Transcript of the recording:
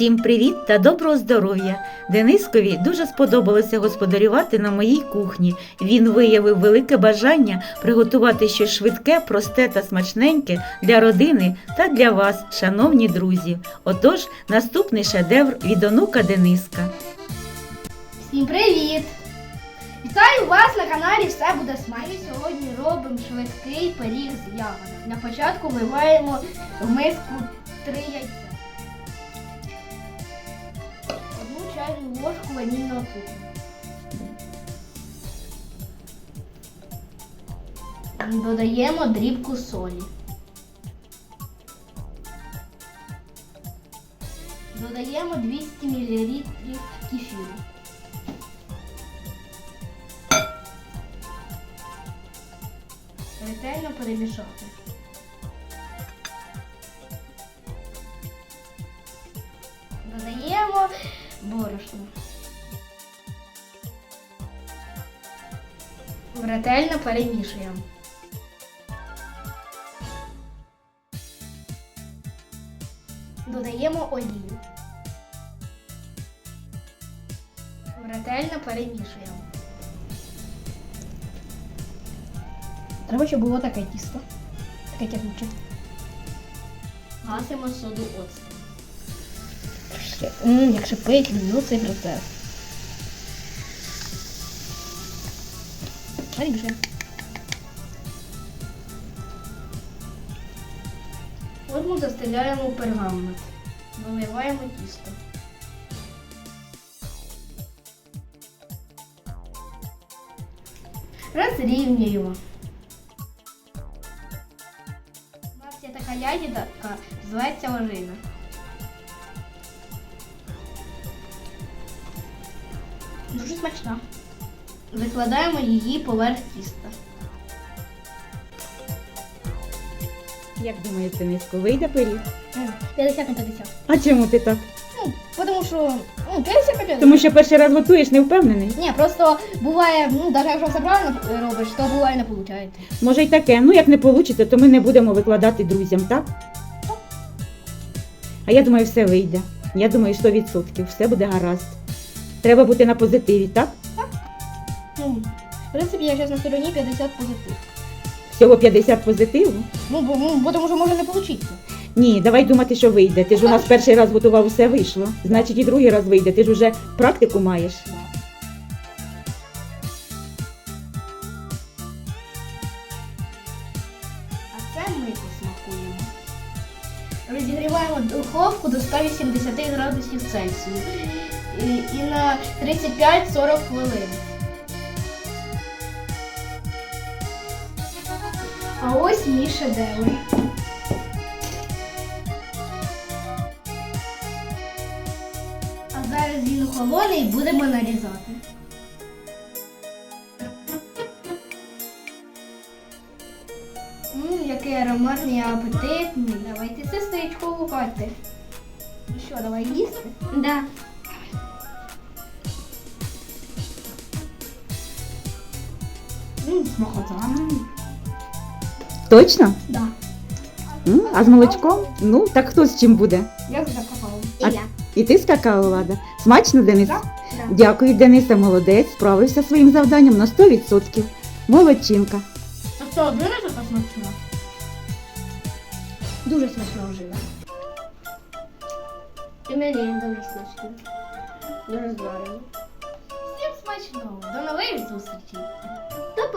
Всім привіт та доброго здоров'я! Денискові дуже сподобалося господарювати на моїй кухні. Він виявив велике бажання приготувати щось швидке, просте та смачненьке для родини та для вас, шановні друзі. Отож, наступний шедевр від онука Дениска. Всім привіт! Вітаю вас на каналі Все буде смачно. Сьогодні робимо швидкий пиріг з ягодами. На початку вливаємо в миску три яйця. Чайну ложку ванільного цукру. Додаємо дрібку солі. Додаємо 200 мл кефіру. Ретельно перемішати. Додаємо борошно. Ретельно перемішуємо. Додаємо олію. Ретельно перемішуємо. Треба, щоб було таке тісто. Таке тягнуче. Гасимо соду оцту. Ммм, як шипить, люблю цей процес. Перемішуємо. От ми застеляємо пергамент. Виливаємо тісто. Розрівнюємо. У нас є така ягідка, називається ожина. Дуже смачна. Викладаємо її поверх тіста. Як думаєш, Дениско, вийде пиріг? 50 на 50. А чому ти так? Ну, тому що ну, 50 на 50. Тому що перший раз готуєш, не впевнений? Ні, просто буває, ну, навіть якщо все правильно робиш, то буває не виходить. Може й таке. Ну, як не вийде, то ми не будемо викладати друзям, так? А я думаю, все вийде. Я думаю, 100%. Все буде гаразд. Треба бути на позитиві, так? Ну, в принципі, я зараз на стороні 50 позитив. Всього 50 позитиву. Ну, бо, ну, бо тому що може не вийти. Ні, давай думати, що вийде. Ти ж у нас перший раз готував, все вийшло. Значить, і другий раз вийде. Ти ж уже практику маєш. А це ми посмакуємо. Розігріваємо духовку до 180 градусів Цельсію і, на 35-40 хвилин. А ось мій шедевр. А зараз він охолоне і будемо нарізати. Ммм, який ароматний і апетитний. Давайте сестричку лукати. Ну що, давай їсти? Да. Ммм, смакота. Точно? Да. М, А з молочком? Ну, так хто з чим буде? Я за какао. А- І ти з какао, Лада? Смачно, Денис? Да. Дякую, Дениса, молодець, справився своїм завданням на 100%. Молодчинка. А що, дуже така смачна? Дуже смачно вжила. І мені дуже смачно. Дуже здорово. Всім смачного. До нових зустрічей.